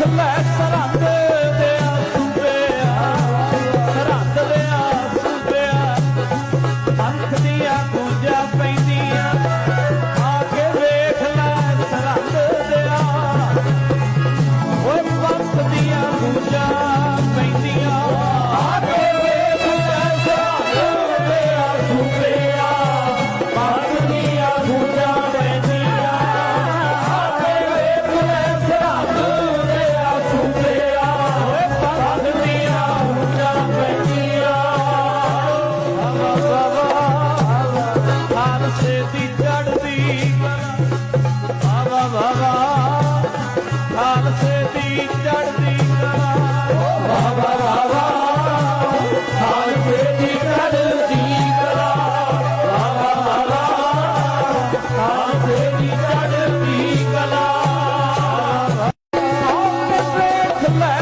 ਰੱਖ ਲੈ ਸਰਹੰਦ ਦੇ ਆ ਸੂਬਿਆ ਸਰਹੰਦ ਦੇ ਆ ਸੂਬਿਆ ਅੱਖ ਦੀਆਂ ਗੂੰਜਾਂ ਪੈਂਦੀਆਂ ਪਾਸੇ ਦੀ ਚੜਦੀ ਕਲਾ। ਵਾ ਵਾ ਵਾ ਵਾ ਖਾਲਸੇ ਦੀ ਚੜਦੀ ਕਲਾ। ਵਾ ਵਾ ਵਾ ਵਾ ਖਾਲਸੇ ਦੀ ਚੜਦੀ ਕਲਾ। ਵਾ ਵਾ ਵਾ ਵਾ ਖਾਲਸੇ ਦੀ ਚੜਦੀ ਕਲਾ। ਆਪੇ ਵੇਖ ਲੈ